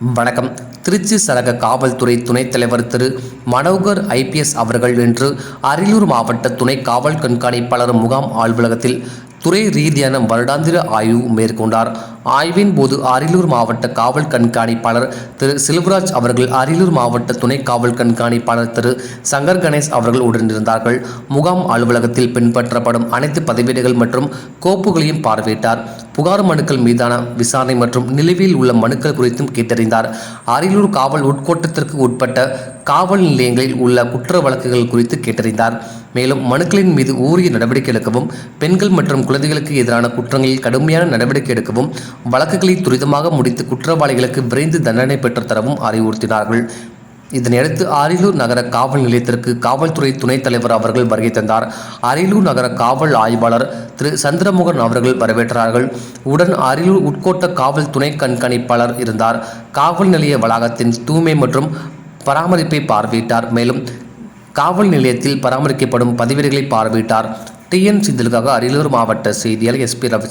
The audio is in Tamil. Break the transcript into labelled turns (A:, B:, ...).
A: வணக்கம். திருச்சி சரக காவல்துறை துணைத் தலைவர் திரு. மனோகர் ஐபிஎஸ் அவர்கள் இன்று அரியலூர் மாவட்ட துணை காவல் கண்காணிப்பாளர் முகாம் அலுவலகத்தில் துறை ரீதியான வருடாந்திர ஆய்வு மேற்கொண்டார். ஆய்வின் போது அரியலூர் மாவட்ட காவல் கண்காணிப்பாளர் திரு செல்வராஜ் அவர்கள் அரியலூர் மாவட்ட துணை காவல் கண்காணிப்பாளர் திரு சங்கர் கணேஷ் அவர்கள் உடனிருந்தார்கள். முகாம் அலுவலகத்தில் பின்பற்றப்படும் அனைத்து பதிவேடுகள் மற்றும் கோப்புகளையும் பார்வையிட்டார். புகார் மனுக்கள் மீதான விசாரணை மற்றும் நிலுவையில் உள்ள மனுக்கள் குறித்தும் கேட்டறிந்தார். அரியலூர் காவல் உட்கோட்டத்திற்கு உட்பட்ட காவல் நிலையங்களில் உள்ள குற்ற வழக்குகள் குறித்து கேட்டறிந்தார். மேலும் மனுக்களின் மீது ஊரிய நடவடிக்கை எடுக்கவும் பெண்கள் மற்றும் குழந்தைகளுக்கு எதிரான குற்றங்களில் கடுமையான நடவடிக்கை எடுக்கவும் வழக்குகளை துரிதமாக முடித்து குற்றவாளிகளுக்கு விரைந்து தண்டனை பெற்றுத்தரவும் அறிவுறுத்தினார்கள். இதனையடுத்து அரியலூர் நகர காவல் நிலையத்திற்கு காவல்துறை துணைத் தலைவர் அவர்கள் வருகை தந்தார். அரியலூர் நகர காவல் ஆய்வாளர் திரு. சந்திரமோகன் அவர்கள் வரவேற்றார்கள். உடன் அரியலூர் உட்கோட்ட காவல் துணை கண்காணிப்பாளர் இருந்தார். காவல் நிலைய வளாகத்தின் தூய்மை மற்றும் பராமரிப்பை பார்வையிட்டார். மேலும் காவல் நிலையத்தில் பராமரிக்கப்படும் பதிவேடுகளை பார்வையிட்டார். டிஎன் சிந்திலுக்காக அரியலூர் மாவட்ட செய்தியாளர் எஸ்பி ரவி